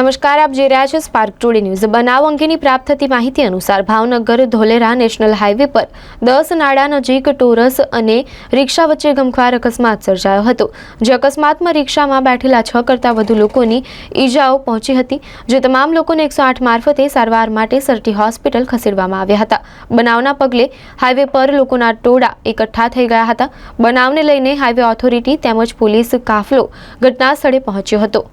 નમસ્કાર, આપ જોઈ રહ્યા છો સ્પાર્ક ટુડે ન્યૂઝ બનાવ અંગેની પ્રાપ્ત થતી માહિતી અનુસાર ભાવનગર, ધોલેરા નેશનલ હાઈવે પર દસ નાડા નજીક ટોરસ અને રિક્ષા વચ્ચે ગમખ્વાર અકસ્માત સર્જાયો હતો. જે અકસ્માતમાં રિક્ષામાં બેઠેલા છ કરતાં વધુ લોકોની ઈજાઓ પહોંચી હતી, જે તમામ લોકોને એકસો આઠ મારફતે સારવાર માટે સરટી હોસ્પિટલ ખસેડવામાં આવ્યા હતા. બનાવના પગલે હાઈવે પર લોકોના ટોળા એકઠા થઈ ગયા હતા. બનાવને લઈને હાઈવે ઓથોરિટી તેમજ પોલીસ કાફલો ઘટના સ્થળે પહોંચ્યો હતો.